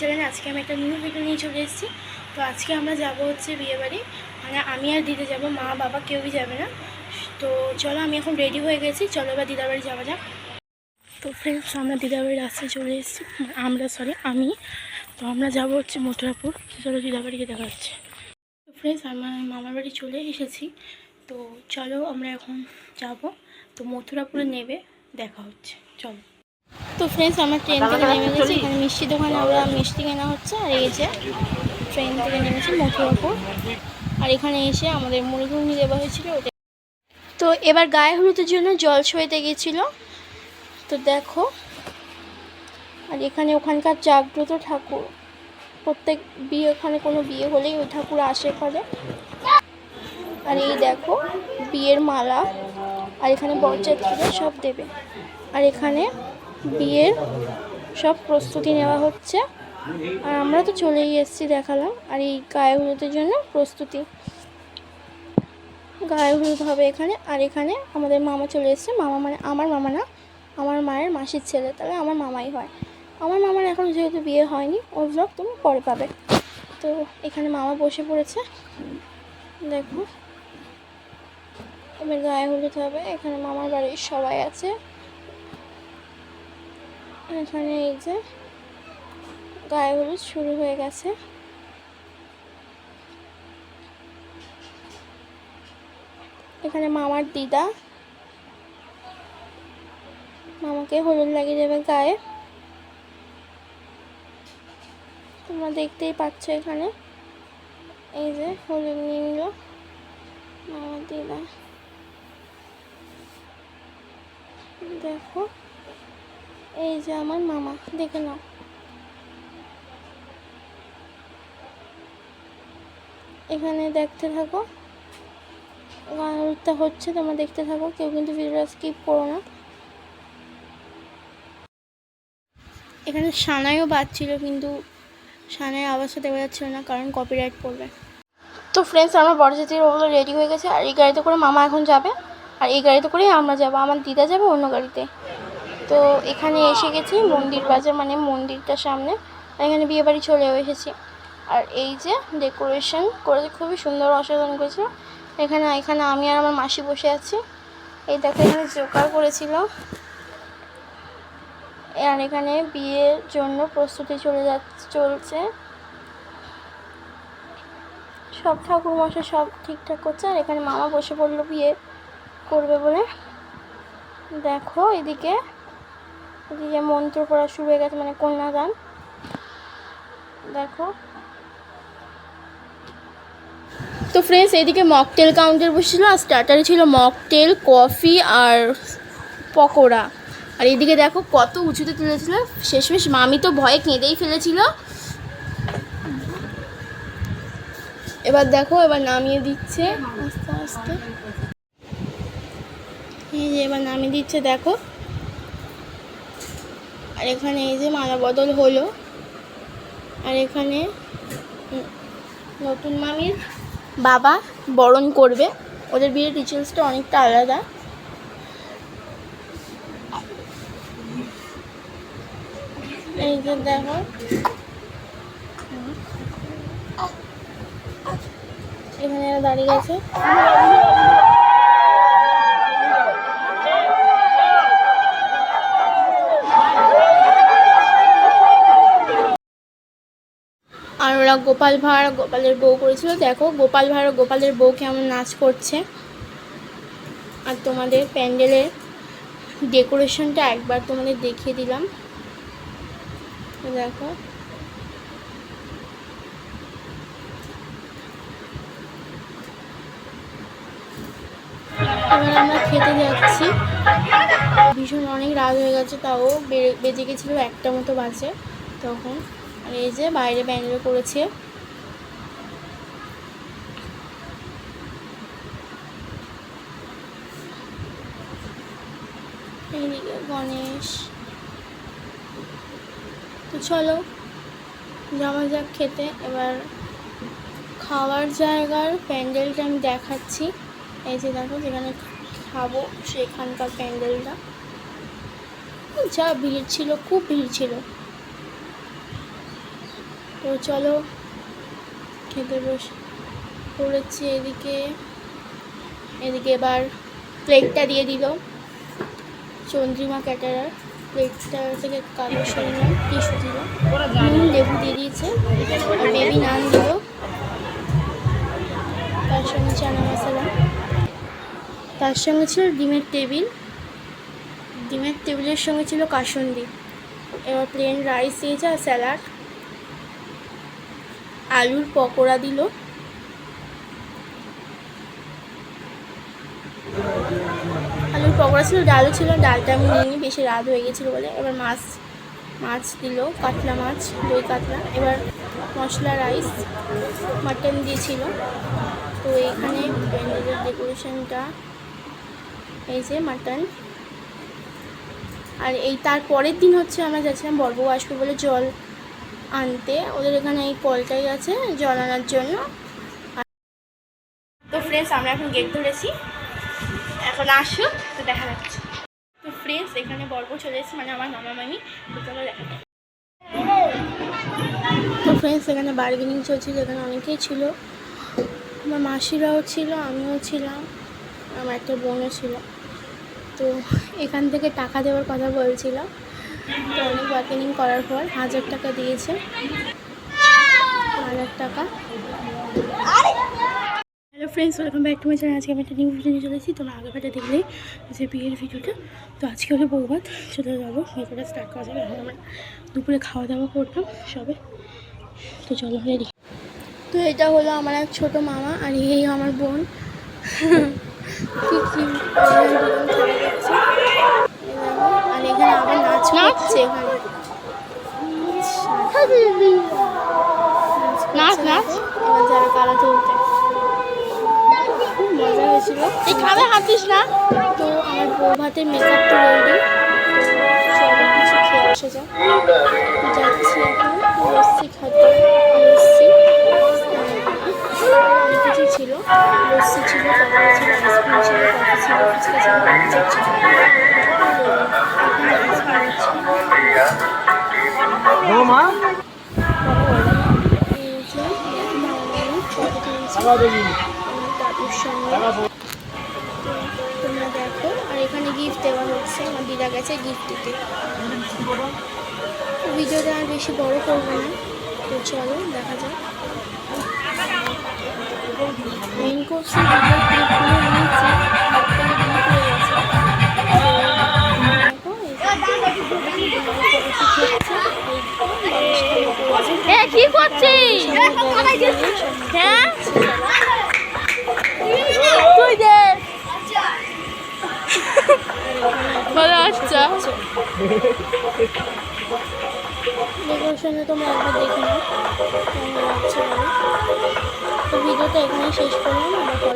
চ্যানেলে আজকে আমি একটা নিউ ভিডিও নিয়ে চলে এসেছি। তো আজকে আমরা যাব হচ্ছে বিয়েবাড়ি মানে আমি আর দিদি যাব, মা, বাবা কেউই যাবে না। তো চলো, আমি এখন রেডি হয়ে গেছি। চলো এবার দিদার বাড়ি যাওয়া যাক। তো ফ্রেন্ডস আমরা দিদার বাড়ির রাস্তায় চলে এসেছি। আমরা সরি আমি। তো আমরা যাব হচ্ছে মথুরাপুর। চলো দিদার বাড়িকে দেখা হচ্ছে। তো ফ্রেন্ডস আমার মামার বাড়ি চলে এসেছি। তো চলো, আমরা এখন যাব। তো মথুরাপুরে নেবে, দেখা হচ্ছে। চলো। তো ফ্রেন্ডস আমরা ট্রেন থেকে নেমে গেছি এখানে মিষ্টি দোকানে আমরা মিষ্টি কেনা হচ্ছে আর এই যে ট্রেন থেকে নেমেছি মথুরাপুর আর এখানে এসে আমাদের মুড়িঘুগনি দেওয়া হয়েছিল ওটা তো এবার গায়ে হলুদের জন্য জল ছোঁয়াতে গেছিল। তো দেখো আর এখানে ওখানকার জাগ্রত ঠাকুর। প্রত্যেক বিয়ে ওখানে কোনো বিয়ে হলেই ওই ঠাকুর আসে করে আর এই দেখো বিয়ের মালা। আর এখানে বরযাত্রীরা সব দেবে। আর এখানে বিয়ের সব প্রস্তুতি নেওয়া হচ্ছে। আর আমরা তো চলেই এসেছি দেখালাম। আর এই গায়ে হলুদের জন্য প্রস্তুতি। গায়ে হলুদ হবে এখানে। আর এখানে আমাদের মামা চলে এসেছে। মামা মানে আমার মামা না, আমার মায়ের মাসির ছেলে। তাহলে আমার মামাই হয়। আমার মামার এখন যেহেতু বিয়ে হয়নি, ওর ব্লগ তুমি পরে পাবে। তো এখানে মামা বসে পড়েছে। দেখো। এবার গায়ে হলুদ হবে। এখানে মামার বাড়ির সবাই আছে। এখানে এই যে গায়ে হলুদ শুরু হয়ে গেছে। এখানে মামার দিদা। মামাকে হলুদ লাগিয়ে দেবে গায়ে। তোমরা দেখতেই পাচ্ছ এখানে। এই যে হলুদ নিয়ে নিল মামার দিদা। দেখো। এই যে আমার মামা, দেখে নাও। এখানে দেখতে থাকো। গানটা হচ্ছে, তোমরা দেখতে থাকো। কেউ কিন্তু ভিডিওটা স্কিপ করো না। এখানে সানাইও বাজছিল, কিন্তু সানাই আওয়াজটা দেওয়া যাচ্ছিল না, কারণ কপিরাইট পড়বে। তো ফ্রেন্ডস আমার বরযাত্রীর ওগুলো রেডি হয়ে গেছে, আর এই গাড়িতে করে মামা এখন যাবে। আর এই গাড়িতে করেই আমরা যাব। আমার দিদা যাবে অন্য গাড়িতে। তো এখানে এসে গেছি, মন্দির বাজার মানে মন্দিরটার সামনে। এখানে বিয়ে বাড়ি চলেও এসেছি। আর এই যে ডেকোরেশন করেছে, খুবই সুন্দর, অসাধারণ করেছিল। এখানে এখানে আমি আর আমার মাসি বসে আছি। এই দেখো, এখানে জোকার করেছিল। আর এখানে বিয়ের জন্য প্রস্তুতি চলে যাচ্ছে চলছে। সব ঠাকুর মশাই সব ঠিকঠাক করছে। আর এখানে মামা বসে পড়ল বিয়ে করবে বলে। দেখো, এদিকে এদিকে মন্ত্র পড়া শুরু হয়ে গেছে মানে কন্যাদান। দেখো। তো ফ্রেন্ডস এদিকে মকটেল কাউন্টার বসেছিল, আর স্টার্টারে ছিল মকটেল কফি আর পকোড়া। আর এদিকে দেখো কত উঁচুতে তুলেছিল। শেষমেশ মামি তো ভয়ে কেঁদেই ফেলেছিল। এবার দেখো, এবার নামিয়ে দিচ্ছে। আস্তে আস্তে। এই যে এবার নামিয়ে দিচ্ছে, দেখো। আর এখানে এই যে মালা বদল হলো। আর এখানে নতুন মামির বাবা বরণ করবে। ওদের বিয়ের রিচুয়ালসটা অনেকটা আলাদা। এই যে দেখো। এখানে দাঁড়িয়ে গেছে। ওরা গোপাল ভাঁড় গোপালের বউ করেছিল। দেখো, গোপাল ভাঁড় গোপালের বউ কেমন নাচ করছে। আর তোমাদের প্যান্ডেলের ডেকোরেশনটা একবার তোমাদের দেখিয়ে দিলাম। দেখো। এবার আমরা খেতে যাচ্ছি। ভীষণ অনেক রাত হয়ে গেছে, তাও বেজে গেছিল একটা মতো বাজে তখন। এই যে বাইরে প্যান্ডেল করেছে। এইদিকে গণেশ। তো চলো, যাওয়া যাক খেতে। এবার খাওয়ার জায়গার প্যান্ডেলটা আমি দেখাচ্ছি। এই যে দেখো যেখানে খাব সেখানকার প্যান্ডেলটা। যা ভিড় ছিল, খুব ভিড় ছিল। তো চলো, খেতে বস, পড়েছি এদিকে। এদিকে এবার প্লেটটা দিয়ে দিল। চন্দ্রিমা ক্যাটারার প্লেটটা থেকে কালো সরিলাম টিস্যু দিল। নুন, লেবু দিয়ে দিয়েছে। আর বেবি নান দিল। তার সঙ্গে চানা মশলা। তার সঙ্গে ছিল ডিমের টেবিল। ডিমের টেবিলের সঙ্গে ছিল কাসুন্দি। এবার প্লেন রাইস দিয়েছে আর স্যালাড আলুর পকোড়া দিল। আলুর পকোড়া ছিল, ডালও ছিল, ডালটা আমি নিইনি বেশি রাত হয়ে গেছিল বলে। এবার মাছ মাছ দিল, কাতলা মাছ, দই কাতলা। এবার মশলা, রাইস, মাটন দিয়েছিল। তো এখানে প্যান্ডেলের ডেকোরেশনটা এই যে মাটন। আর এই তার পরের দিন হচ্ছে আমরা যাচ্ছিলাম বর্বউ আসবে বলে জল আনতে। ওদের এখানে এই কলটাই আছে জল আনার জন্য তো ফ্রেন্ডস আমরা এখন গেট ধরেছি। এখন আসো, তো দেখা যাচ্ছে। তো ফ্রেন্ডস এখানে বর্ব চলে এসেছে মানে আমার মামা মামি চলো দেখা। তো ফ্রেন্ডস এখানে বার্গেনিং চলছিল, এখানে অনেকেই ছিল। আমার মাসিরাও ছিল, আমিও ছিলাম, আমার একটা বোনও ছিল। তো এখান থেকে টাকা দেওয়ার কথা বলছিল অনেক বার্গেনিং করার পর হাজার টাকা দিয়েছে হাজার টাকা। Hello friends welcome back to my channel আজকে আমি একটা নিউ ভিডিও নিয়ে চলেছি তোমরা আগে ভাটা দেখলে যে বিয়ের ভিডিওটা। তো আজকে হলো বৌভাত। চলে যাব। ভিডিওটা স্টার্ট করা যাবে। এখন আমরা দুপুরে খাওয়া দাওয়া করলাম সবে। তো চলো রেডি তো এটা হলো আমার এক ছোটো মামা আর এই আমার বোন। কি কি আর এখানে আবার নাচ নাচছে এখানে। নাচ নাচ। এবার যাবে কারা চলতে খুব মজা হয়েছিল। এই খাবে হাতিস না? তো আমার বউ ভাতের মেকআপ তো রেডি চলো কিছু খেয়ে আসা যাক যাচ্ছি এখন লস্যি খাতে। লস্যি? অনেক কিছু ছিল। লস্যি ছিল পকোড়া ছিল আইসক্রিম ছিল কফি ছিল ফুচকা ছিল তোমরা দেখো আর এখানে গিফট দেওয়া হচ্ছে আমার দিদা গেছে গিফট দিতে ভিডিওটা আর বেশি বড় করব না তো চলো দেখা যাক মেন কোর্সে এ কি করছিস? হ্যাঁ? তুই দে। ভালো আচ্ছা। ডেকোরেশনে বলো। তো ভিডিওটা এখানেই শেষ করলাম।